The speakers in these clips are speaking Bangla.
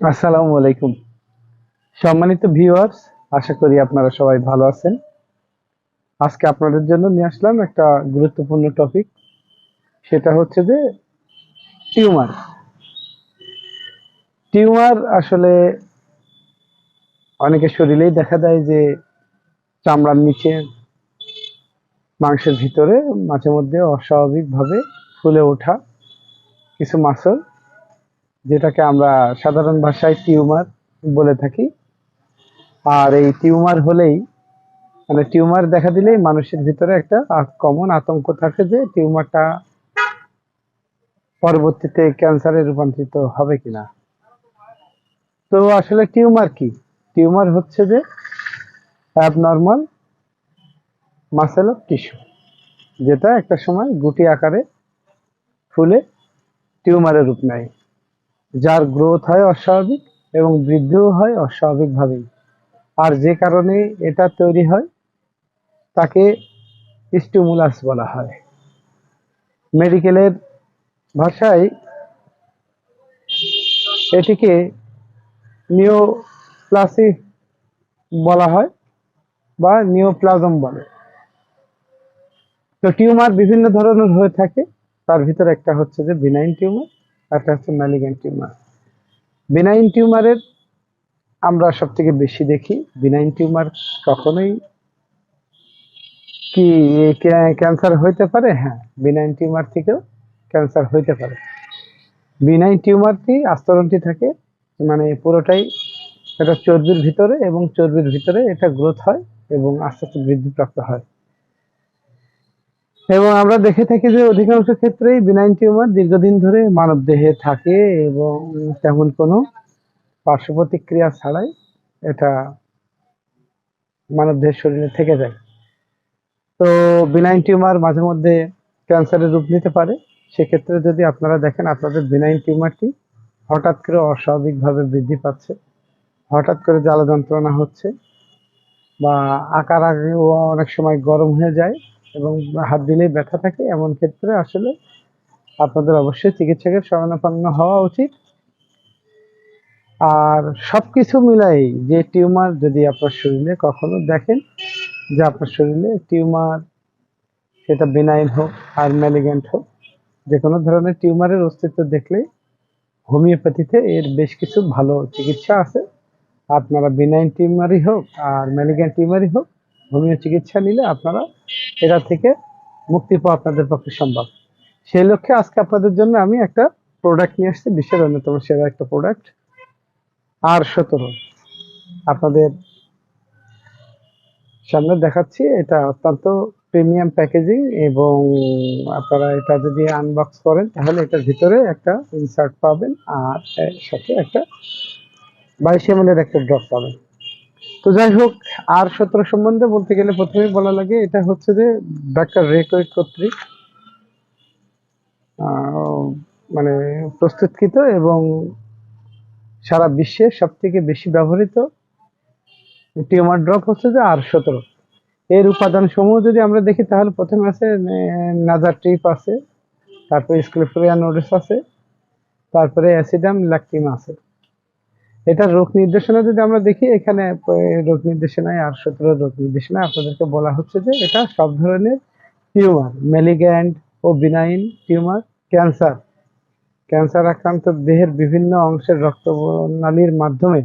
আসসালামু আলাইকুম। সম্মানিত ভিউয়ার্স, আশা করি আপনারা সবাই ভালো আছেন। আজকে আপনাদের জন্য নিয়ে আসলাম একটা গুরুত্বপূর্ণ টপিক সেটা হচ্ছে যে টিউমার। টিউমার আসলে অনেকের শরীরেই দেখা দেয় যে চামড়ার নিচে, মাংসের ভিতরে মাঝে মধ্যে অস্বাভাবিকভাবে ফুলে ওঠা কিছু মাসল যেটাকে আমরা সাধারণ ভাষায় টিউমার বলে থাকি। আর এই টিউমার হলেই মানে টিউমার দেখা দিলেই মানুষের ভিতরে একটা কমন আতঙ্ক থাকে যে টিউমারটা পরবর্তীতে ক্যান্সারে রূপান্তরিত হবে কিনা। তো আসলে টিউমার কি? টিউমার হচ্ছে যে অ্যাবনর্মাল মাসেল অফ টিস্যু যেটা একটা সময় গুটি আকারে ফুলে টিউমারের রূপ নেয়। যার গ্রোথ হয় অস্বাভাবিক এবং বৃদ্ধিও হয় অস্বাভাবিকভাবেই। আর যে কারণে এটা তৈরি হয়, তাকে স্টিমুলাস বলা হয়। মেডিকেলের ভাষায় এটিকে নিওপ্লাসি বলা হয় বা নিওপ্লাজম বলে। তো টিউমার বিভিন্ন ধরনের হয়ে থাকে, তার ভিতরে একটা হচ্ছে যে বিনাইন টিউমার একটা হচ্ছে ম্যালিগেন্ট টিউমার বিনাইন টিউমারের আমরা সব থেকে বেশি দেখি। বিনাইন টিউমার কখনোই কি ক্যান্সার হইতে পারে? হ্যাঁ বিনাইন টিউমার থেকেও ক্যান্সার হইতে পারে। বিনাইন টিউমারটি আস্তরণটি থাকে মানে পুরোটাই এটা চর্বির ভিতরে এবং চর্বির ভিতরে এটা গ্রোথ হয় এবং আস্তে আস্তে বৃদ্ধিপ্রাপ্ত হয়। এবং আমরা দেখে থাকি যে অধিকাংশ ক্ষেত্রেই বিনাইন টিউমার দীর্ঘদিন ধরে মানব দেহে থাকে এবং তেমন কোনো পার্শ্ব প্রতিক্রিয়া ছাড়াই এটা মানব দেহের শরীরে থেকে যায়। তো বিনাইন টিউমার মাঝে মধ্যে ক্যান্সারের রূপ নিতে পারে। সেক্ষেত্রে যদি আপনারা দেখেন, আপনাদের বিনাইন টিউমারটি হঠাৎ করে অস্বাভাবিকভাবে বৃদ্ধি পাচ্ছে। হঠাৎ করে জ্বালা যন্ত্রণা হচ্ছে বা আকার আগে অনেক সময় গরম হয়ে যায়। এবং হাত দিলেই ব্যথা থাকে, এমন ক্ষেত্রে আসলে আপনাদের অবশ্যই চিকিৎসকের শরণাপন্ন হওয়া উচিত। আর সবকিছু মিলাই যে টিউমার যদি আপনার শরীরে কখনো দেখেন, যে আপনার শরীরে টিউমার, সেটা বেনাইন হোক আর ম্যালিগেন্ট হোক, যে কোনো ধরনের টিউমারের অস্তিত্ব দেখলে হোমিওপ্যাথিতে এর বেশ কিছু ভালো চিকিৎসা আছে। আপনারা বিনাইন টিউমারই হোক আর ম্যালিগেন্ট টিউমারই হোক হোমিও চিকিৎসা নিলে আপনারা এটা থেকে মুক্তি পাওয়া আপনাদের পক্ষে সম্ভব। সেই লক্ষ্যে আজকে আপনাদের জন্য আমি একটা প্রোডাক্ট নিয়ে আসছি, বিশ্বের অন্যতম সেরা একটা প্রোডাক্ট আর সতেরো। আপনাদের সামনে দেখাচ্ছি, এটা অত্যন্ত প্রিমিয়াম প্যাকেজিং এবং আপনারা এটা যদি আনবক্স করেন, তাহলে এটার ভিতরে একটা ইনসার্ট পাবেন আর সাথে একটা বাইশ এম একটা ড্রপ পাবেন। তো যাই হোক, আর সতেরো সম্বন্ধে বলতে গেলে প্রথমেই বলা লাগে, এটা হচ্ছে যে ডাক্তার রেকোয়েট কর্তৃক মানে প্রস্তুতকৃত এবং সারা বিশ্বে সব থেকে বেশি ব্যবহৃত টিউমার ড্রপ হচ্ছে যে আর সতেরো। এর উপাদান সমূহ যদি আমরা দেখি, তাহলে প্রথমে আছে নাজার ট্রিপ আছে, তারপরে স্ক্লেফোরিয়া নোডেস আছে, তারপরে অ্যাসিডাম ল্যাকটিম আছে। এটার রোগ নির্দেশনা যদি আমরা দেখি, এখানে রোগ নির্দেশনায় আর সতেরো রোগ নির্দেশনায় আপনাদেরকে বলা হচ্ছে যে এটা সব ধরনের টিউমার, মেলিগ্যান্ড ও বিনাইন টিউমার, ক্যান্সার। ক্যান্সার আক্রান্ত দেহের বিভিন্ন অংশের রক্তনালীর মাধ্যমে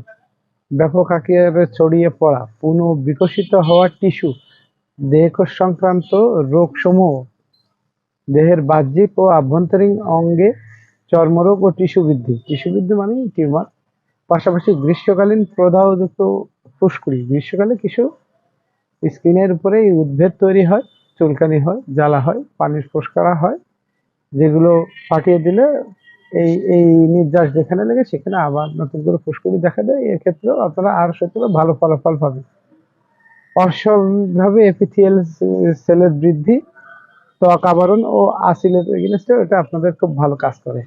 ব্যাপক আকারে ছড়িয়ে পড়া পুনঃ বিকশিত হওয়া টিস্যু দেহকোষ সংক্রান্ত রোগসমূহ, দেহের বাহ্যিক ও আভ্যন্তরীণ অঙ্গে চর্মরোগ ও টিস্যু বৃদ্ধি। টিস্যু বৃদ্ধি মানে টিউমার। পাশাপাশি গ্রীষ্মকালীন প্রদাহযুক্ত ফুসকুড়ি। গ্রীষ্মকালে কিছু স্কিনের উপরে উদ্ভেদ তৈরি হয়, চুলকানি হয়, জ্বালা হয়, পানির ফোসকারা হয়, যেগুলো ফাটিয়ে দিলে এই এই নির্যাস যেখানে লেগে সেখানে আবার নতুন করে ফুসকুড়ি দেখা দেয়। এক্ষেত্রেও আপনারা আর সত্যি ভালো ফলাফল পাবেন। অস্বাভাবিকভাবে এপিথিয়াল সেলের বৃদ্ধি, ত্বক আবরণ ও আসিলের এগেনস্টে এটা আপনাদের খুব ভালো কাজ করে।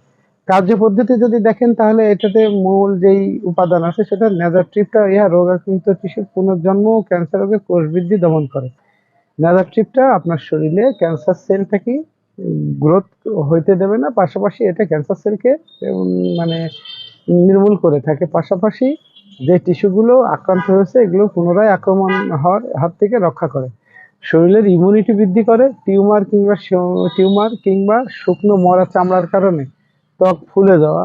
কার্য পদ্ধতি যদি দেখেন, তাহলে এটাতে মূল যেই উপাদান আছে, সেটা নেজার ট্রিপটা, ইহা রোগাক্রান্ত টিস্যুর পুনর্জন্ম ক্যান্সার রোগের কোষ বৃদ্ধি দমন করে। নেজার ট্রিপটা আপনার শরীরে ক্যান্সার সেলটাকে গ্রোথ হইতে দেবে না, পাশাপাশি এটা ক্যান্সার সেলকে মানে নির্মূল করে থাকে। পাশাপাশি যে টিস্যুগুলো আক্রান্ত হয়েছে, এগুলো পুনরায় আক্রমণ হওয়ার হাত থেকে রক্ষা করে। শরীরের ইমিউনিটি বৃদ্ধি করে, টিউমার কিংবা টিউমার কিংবা শুকনো মরা চামড়ার কারণে। ত্বক ফুলে যাওয়া।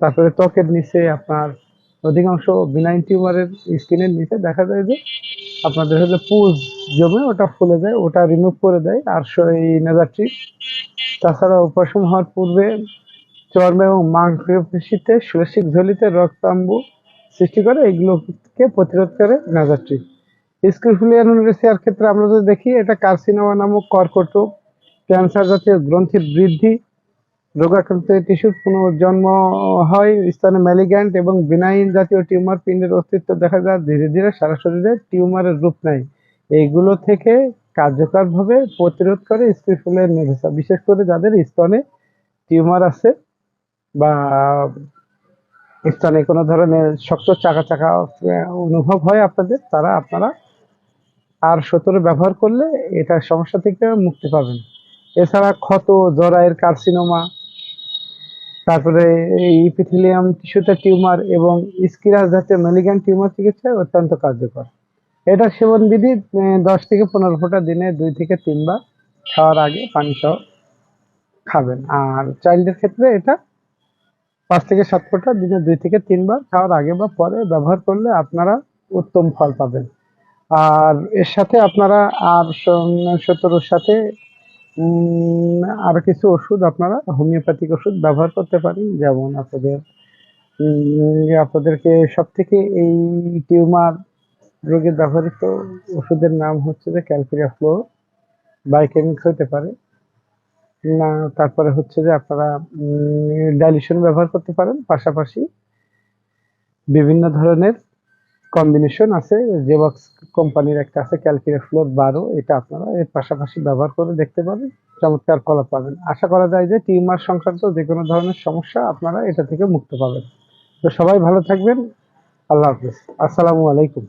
তারপরে ত্বকের নিচে আপনার অধিকাংশ বিনাইন টিউমারের স্কিনের নিচে দেখা যায় যে আপনাদের হচ্ছে পুজ জমে ওটা ফুলে যায়, ওটা রিমুভ করে দেয়। আর এই নেজারটি তাছাড়া উপশম হওয়ার পূর্বে চর্ম এবং মাংসপেশিতে শৈশিক ঝলিতে রক্তাম্বু সৃষ্টি করে, এগুলোকে প্রতিরোধ করে নেজারটি। নাজারটি স্ক্রিফুলিয়ানোরেসিয়ার ক্ষেত্রে আমরা যদি দেখি, এটা কার্সিনোমা নামক কর্কট ক্যান্সার জাতীয় গ্রন্থির বৃদ্ধি রোগাক্রান্ত টিস্যুর পুনর্জন্ম হয় স্থানে ম্যালিগ্যান্ট এবং বিনাইন জাতীয় টিউমার পিণ্ডের অস্তিত্ব দেখা যায়। ধীরে ধীরে সারা শরীরে টিউমারের রূপ নেয়। এইগুলো থেকে কার্যকরভাবে প্রতিরোধ করে স্ক্রিফুলিয়ানোরেসিয়া বিশেষ করে যাদের স্তনে টিউমার আছে বা স্তনে কোনো ধরনের শক্ত চাকা চাকা অনুভব হয় আপনাদের, তারা আপনারা আর সতেরো ব্যবহার করলে এটা সমস্যা থেকে মুক্তি পাবেন। এছাড়া ক্ষত জরায়ের কার্সিনোমা তারপরে এই ইপিথিলিয়াম টিস্যুতে টিউমার এবং স্কিরাস জাতীয় মেলিগ্যান টিউমার চিকিৎসায় অত্যন্ত কার্যকর। এটা সেবন বিধি দশ থেকে পনেরো ফোঁটা দিনে দুই থেকে তিনবার খাওয়ার আগে পানি সহ খাবেন। আর চাইল্ডের ক্ষেত্রে এটা পাঁচ থেকে সাত ফোঁটা দিনে দুই থেকে তিনবার খাওয়ার আগে বা পরে ব্যবহার করলে আপনারা উত্তম ফল পাবেন। আর এর সাথে আপনারা আর সতেরোর সাথে আরও কিছু ওষুধ আপনারা, হোমিওপ্যাথিক ওষুধ ব্যবহার করতে পারেন, যেমন আপনাদের আপনাদেরকে সব থেকে এই টিউমার রোগে ব্যবহৃত ওষুধের নাম হচ্ছে যে ক্যালকুরিয়া ফ্লোর বাইকেমিক্স হতে পারে। না, তারপরে হচ্ছে যে আপনারা ডাইলিউশন ব্যবহার করতে পারেন, পাশাপাশি বিভিন্ন ধরনের কম্বিনেশন আছে জেবক্স কোম্পানির একটা আছে ক্যালকুলেট ফ্লোর বারো এটা আপনারা এর পাশাপাশি ব্যবহার করে দেখতে পাবেন, চমৎকার ফল পাবেন। আশা করা যায় যে টিউমার সংক্রান্ত যে কোনো ধরনের সমস্যা আপনারা এটা থেকে মুক্ত পাবেন। তো সবাই ভালো থাকবেন, আল্লাহ হাফিজ। আসসালামু আলাইকুম।